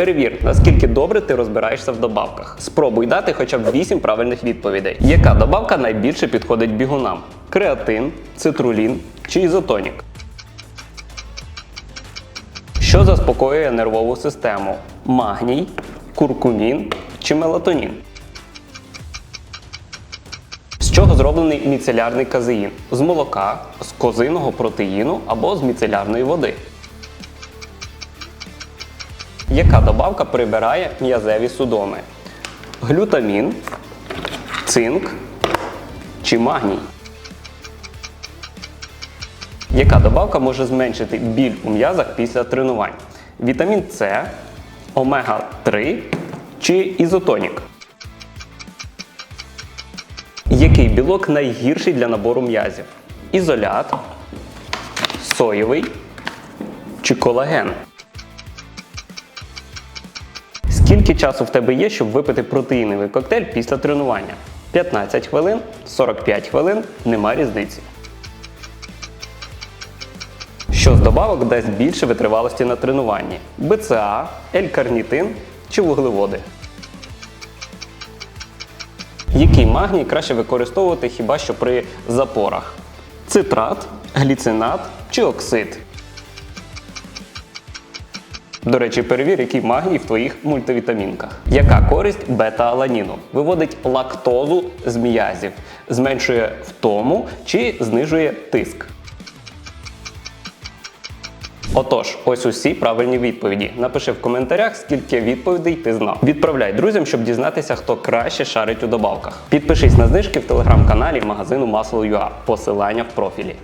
Перевір, наскільки добре ти розбираєшся в добавках. Спробуй дати хоча б 8 правильних відповідей. Яка добавка найбільше підходить бігунам? Креатин, цитрулін чи ізотонік? Що заспокоює нервову систему? Магній, куркумін чи мелатонін? З чого зроблений міцелярний казеїн? З молока, з козиного протеїну або з міцелярної води. Яка добавка прибирає м'язеві судоми? Глютамін, цинк чи магній? Яка добавка може зменшити біль у м'язах після тренувань? Вітамін С, омега-3 чи ізотонік? Який білок найгірший для набору м'язів? Ізолят, соєвий чи колаген? Скільки часу в тебе є, щоб випити протеїновий коктейль після тренування? 15 хвилин, 45 хвилин, нема різниці. Що з добавок дасть більше витривалості на тренуванні? БЦА, L-карнітин чи вуглеводи? Який магній краще використовувати хіба що при запорах? Цитрат, гліцинат чи оксид? До речі, перевір, який магній в твоїх мультивітамінках. Яка користь бета-аланіну? Виводить лактозу з м'язів, зменшує втому чи знижує тиск. Отож, ось усі правильні відповіді. Напиши в коментарях, скільки відповідей ти знав. Відправляй друзям, щоб дізнатися, хто краще шарить у добавках. Підпишись на знижки в телеграм-каналі магазину Масло.ua. Посилання в профілі.